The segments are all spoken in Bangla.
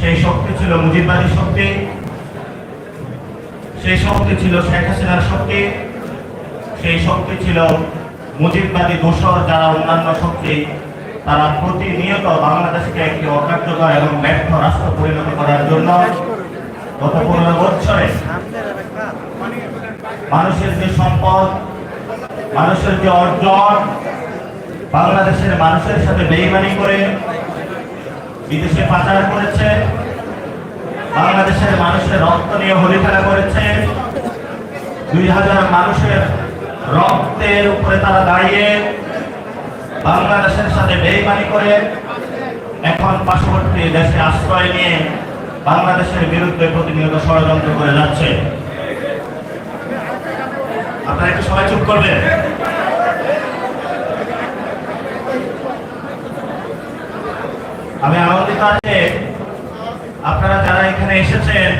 সেই শক্তি ছিল মুজিববাদী শক্তি। সেই শক্তি ছিল শেখ হাসিনার শক্তি। সেই শক্তি ছিল মুজিববাদী দোসর যারা অন্যান্য শক্তি, তারা প্রতিনিয়ত বাংলাদেশকে একটি অকার্যকর এবং ব্যর্থ রাষ্ট্র পরিণত করার জন্য গত পনেরো বছরে মানুষের যে সম্পদ, মানুষের যে অর্জন, বাংলাদেশের মানুষের সাথে বেইমানি করে বিদেশে পাচার করেছে, বাংলাদেশের মানুষের রক্ত নিয়ে হরিফেরা করেছে। দুই হাজার মানুষের রক্তের উপরে তারা দাঁড়িয়ে বাংলাদেশের সাথে বেইমানি করে এখন পার্শ্ববর্তী দেশে আশ্রয় নিয়ে বাংলাদেশের বিরুদ্ধে প্রতিনিয়ত ষড়যন্ত্র করে যাচ্ছে। আপনারা একটু সবাই চুপ করবেন। আমি আনন্দিত আছে। আপনারা যারা এখানে এসেছেন,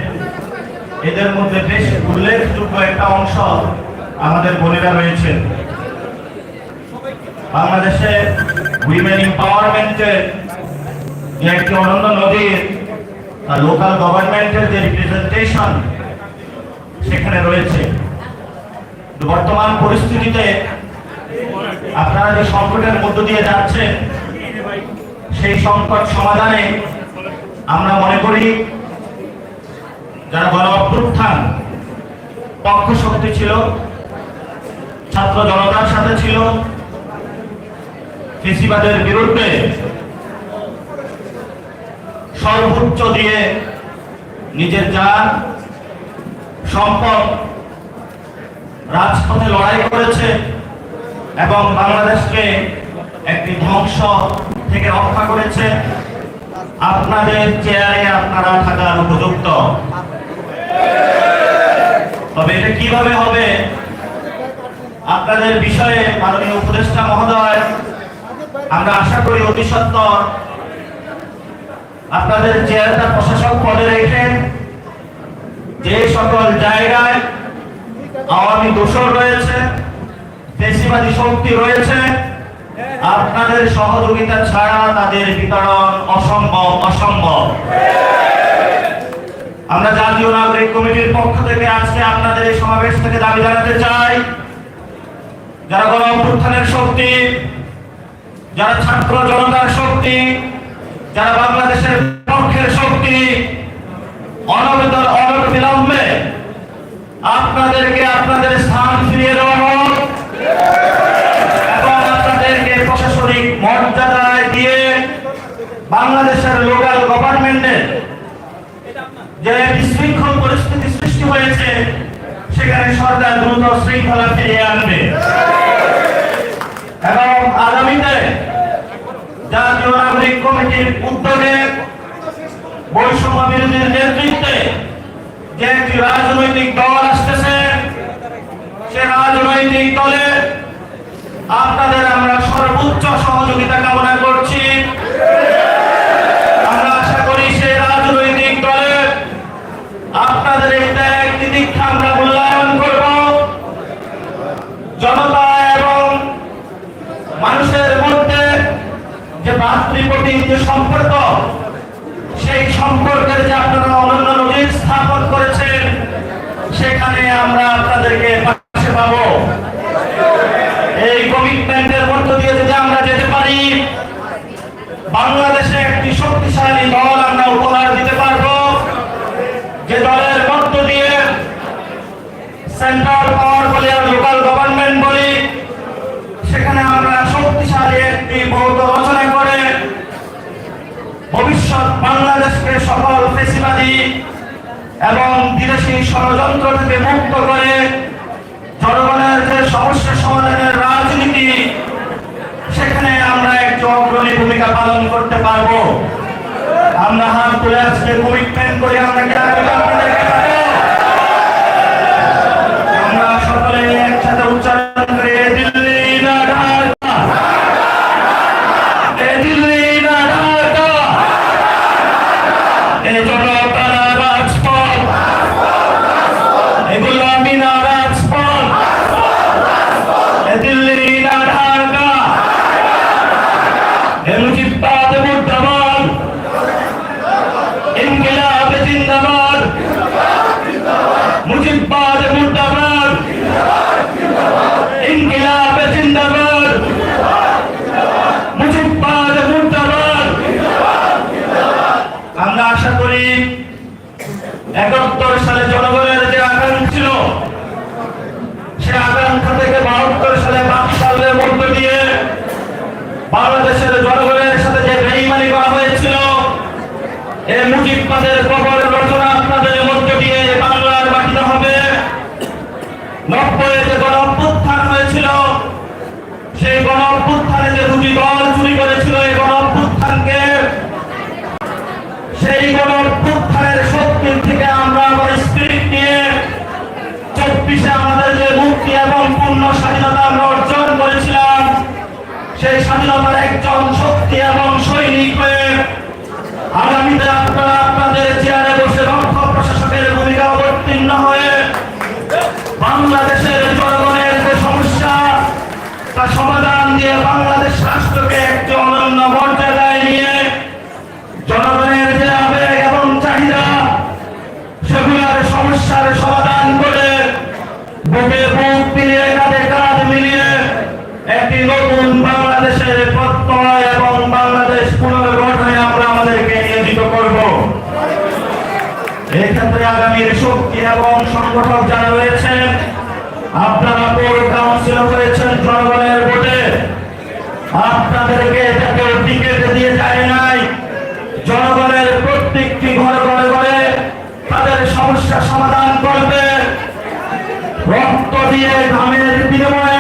এদের মধ্যে বেশ উল্লেখযোগ্য একটা অংশ আমাদের বোনেরা রয়েছেন। বাংলাদেশে উইমেন এম্পাওয়ারমেন্টের যে একটি অনন্য নদীর লোকাল গভর্নমেন্টের যে রিপ্রেজেন্টেশন সেখানে রয়েছে। বর্তমান পরিস্থিতিতে আপনারা যে সংকটের মধ্য দিয়ে যাচ্ছেন সেই সংকট সমাধানে আমরা মনে করি যারা গণ অভ্যুত্থান পক্ষ শক্তি ছিল, ছাত্র জনতার সাথে ছিল, ফেসিবাদের বিরুদ্ধে সর্বোচ্চ দিয়ে নিজের যান সম্পদ রাজপথে লড়াই করেছে এবং বাংলাদেশকে একটি ধ্বংস থেকে রক্ষা করেছে। আপনাদের চেয়ারে আপনারা থাকার উপযুক্ত। তবে এটা কীভাবে হবে? আপনাদের বিষয়ে মাননীয় উপদেষ্টা মহোদয়, আমরা আশা করি অতি সত্তর আপনাদের চেয়ারটা প্রশাসক পদে রেখে যে সকল জায়গায় আওয়ামী দোষর রয়েছে দেশিবাদী শক্তি রয়েছে আপনাদের সহযোগিতা ছাড়া তাদের বিতরণ অসম্ভব অসম্ভব। আমরা জাতীয় নাগরিক কমিটির পক্ষ থেকে আজকে আপনাদের এই সমাবেশ থেকে দাবি জানাতে চাই, যারা গণ অভ্যুত্থানের শক্তি, যারা ছাত্র জনতার শক্তি, যারা বাংলাদেশের পক্ষের শক্তি অনবিলম্বে আপনাদেরকে আপনাদের স্থান ফিরিয়ে দেওয়া প্রশাসনিক মর্যাদায় দিয়ে বাংলাদেশের লোকাল গভর্নমেন্টের যে বিশৃঙ্খল পরিস্থিতি সৃষ্টি হয়েছে, সেখানে সরকার দ্রুত শৃঙ্খলা ফিরিয়ে আনবে। এবং আগামীতে জাতীয় নাগরিক কমিটির উদ্যোগে বৈষম্য বিরোধীর নেতৃত্বে যে একটি রাজনৈতিক দল আসতেছে, সে রাজনৈতিক দলে আপনাদের আমরা সর্বোচ্চ সহযোগিতা কামনা করছি। আমরা আশা করি সে রাজনৈতিক দলে আপনাদের এই ত্যাগ আমরা মূল্যায়ন করব। জনতা এবং মানুষের মধ্যে যে ভাতৃপতি যে সম্পর্ক সেই সম্পর্কের যে আপনারা অনন্য নজির স্থাপন করেছেন সেখানে আমরা আপনাদেরকে পাশে পাবো এই কমিটমেন্টের মধ্য দিয়ে যদি আমরা যেতে পারি বাংলাদেশে একটি শক্তিশালী দল আমরা উপহার দিতে পারব যে দলের মধ্য দিয়ে সেন্ট্রাল পাওয়ার বলি আর লোকাল গভর্নমেন্ট বলি সেখানে আমরা শক্তিশালী একটি বৌদ্ধ রচনা করে ভবিষ্যৎ বাংলাদেশকে সকল পেশিবাদী এবং বিদেশি ষড়যন্ত্র থেকে মুক্ত করে জনগণের যে সমস্যা সমাধানের রাজনীতি, সেখানে আমরা একটি অগ্রণী ভূমিকা পালন করতে পারব। আমরা হাত তুলে আজকে কমিটমেন্ট করে, আমরা আপনাদেরকে নব্বই যে গণ হয়েছিল সেই গণ দিয়ে বাংলাদেশ রাষ্ট্রকে একটি অনন্য মর্যাদায় নিয়ে জনগণের যে আবেগ এবং চাহিদা, সেগুলার সমস্যার সমাধান করে বুকে বুক মিলিয়ে, কাঁধে কাঁধ মিলিয়ে একটি নতুন বাংলাদেশের প্রত্যয় এবং বাংলাদেশ পুনর্গঠনে আমরা আমাদেরকে নিয়োজিত করব। এক্ষেত্রে আগামীর শক্তি এবং সংগঠন যারা দান করবে। রক্ত দিয়ে ধানের বিনিময়ে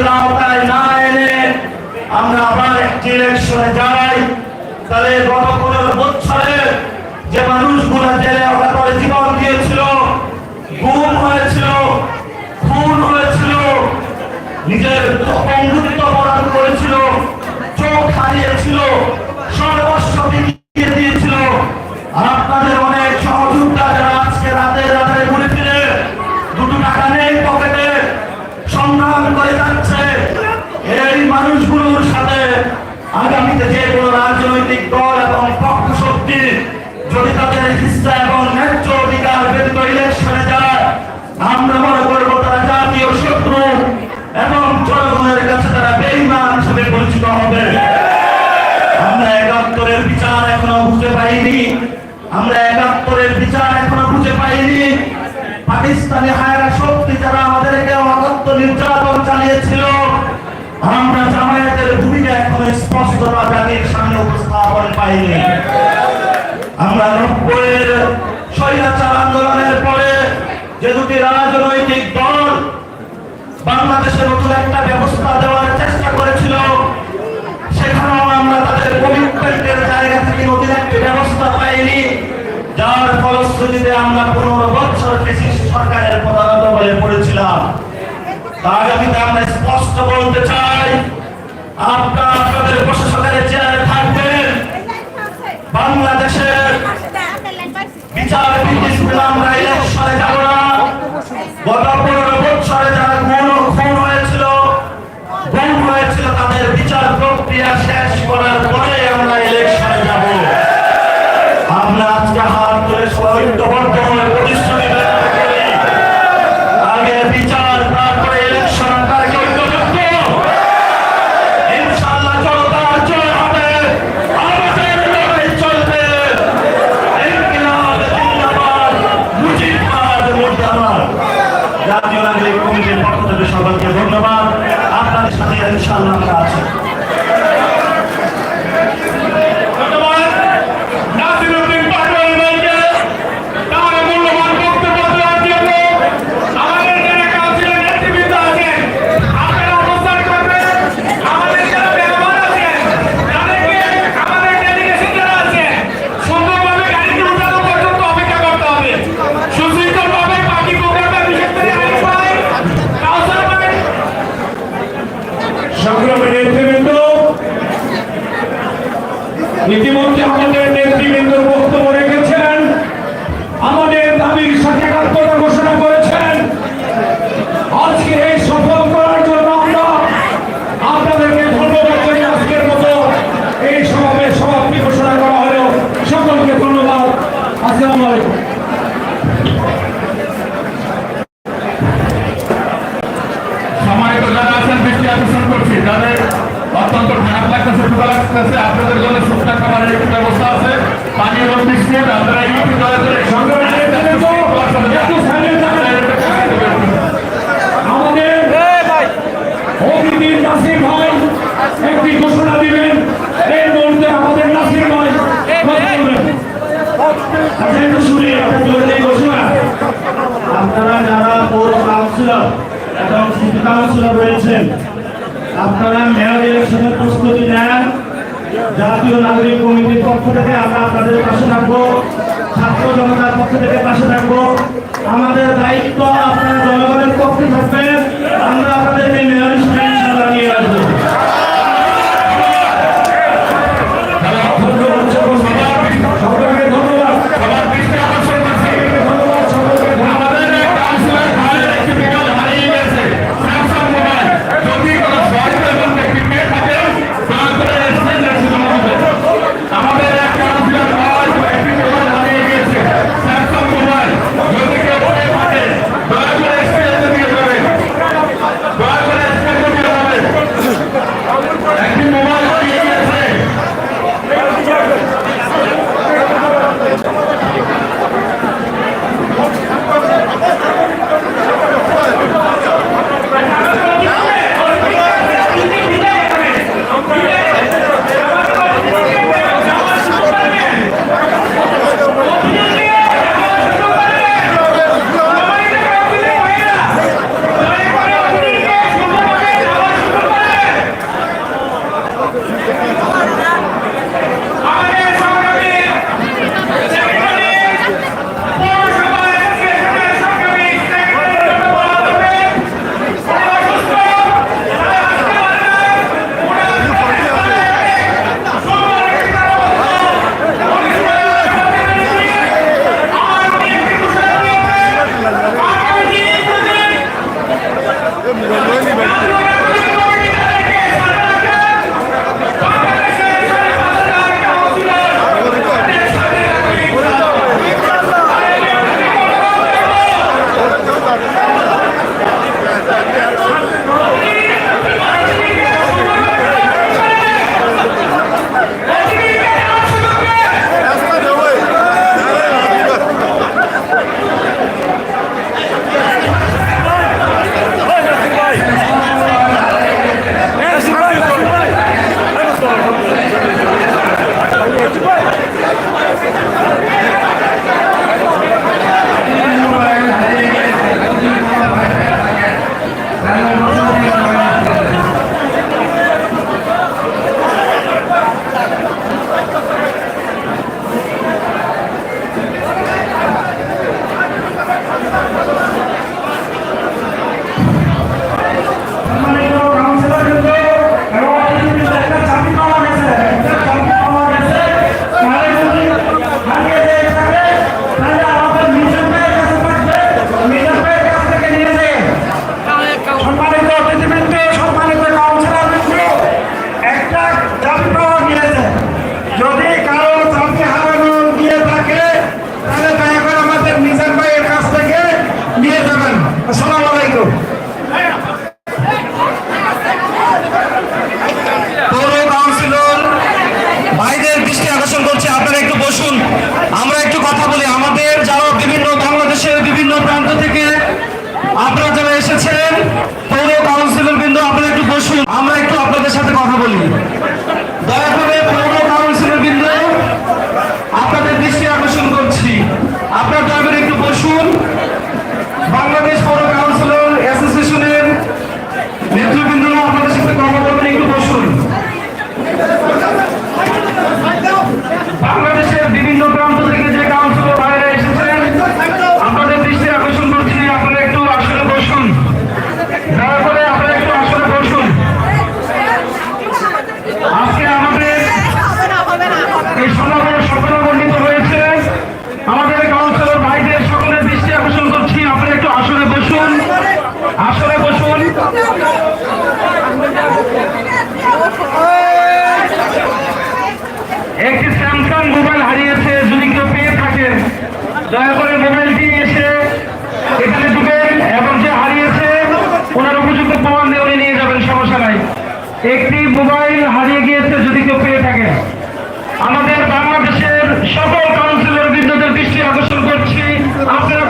রাজনীতির আওতায় না এনে আমরা আবার একটি ইলেকশনে যাই তাহলে গত স্বৈরাচার আন্দোলনের পরে যে দুটি রাজনৈতিক দল বাংলাদেশে নতুন একটা ব্যবস্থা দেওয়ার চেষ্টা করেছিল আমরা তাদের কমিটমেন্টের জায়গা থেকে নতুন একটি ব্যবস্থা পাইনি। যার ফলশ্রুতিতে আমরা পনেরো বছর ফেসিস সরকারের পদানত হয়ে পড়েছিলাম। তার আমরা স্পষ্ট বলতে চাই, আপনারা আপনাদের প্রশাসনের চেয়ারে থাকবেন। বাংলাদেশের বিচার নীতি শুনলাম আমরা ইলেকশনে যাব না। গত ইনশাল্লাহ আমরা আছি। ইতিমধ্যে আমাদের নেতৃবৃন্দ বক্তব্য রেখেছেন। আমাদের দাবির সাথে আপনাদের জন্য সুস্থা খাবারের একটি ব্যবস্থা আছে। পানি এবং বিস্কুট আপনারা ইউটিউব দয়া করে আমাদের অতিথির নাসির ভাই একটি এই মুহূর্তে আমাদের নাসির ভাই আচ্ছা, আপনারা যারা পৌর কাউন্সিলর এবং সিটি কাউন্সিলর রয়েছেন আপনারা মেয়র ইলেকশনের প্রস্তুতি নেন। জাতীয় নাগরিক কমিটির পক্ষ থেকে আমরা আপনাদের পাশে থাকব। ছাত্র জনতার পক্ষ থেকে পাশে থাকব। আমাদের দায়িত্ব একটি মোবাইল হারিয়ে গিয়েছে যদি কেউ পেয়ে থাকে। আমাদের বাংলাদেশের সকল কাউন্সিলর বৃন্দদের দৃষ্টি আকর্ষণ করছি। আপনারা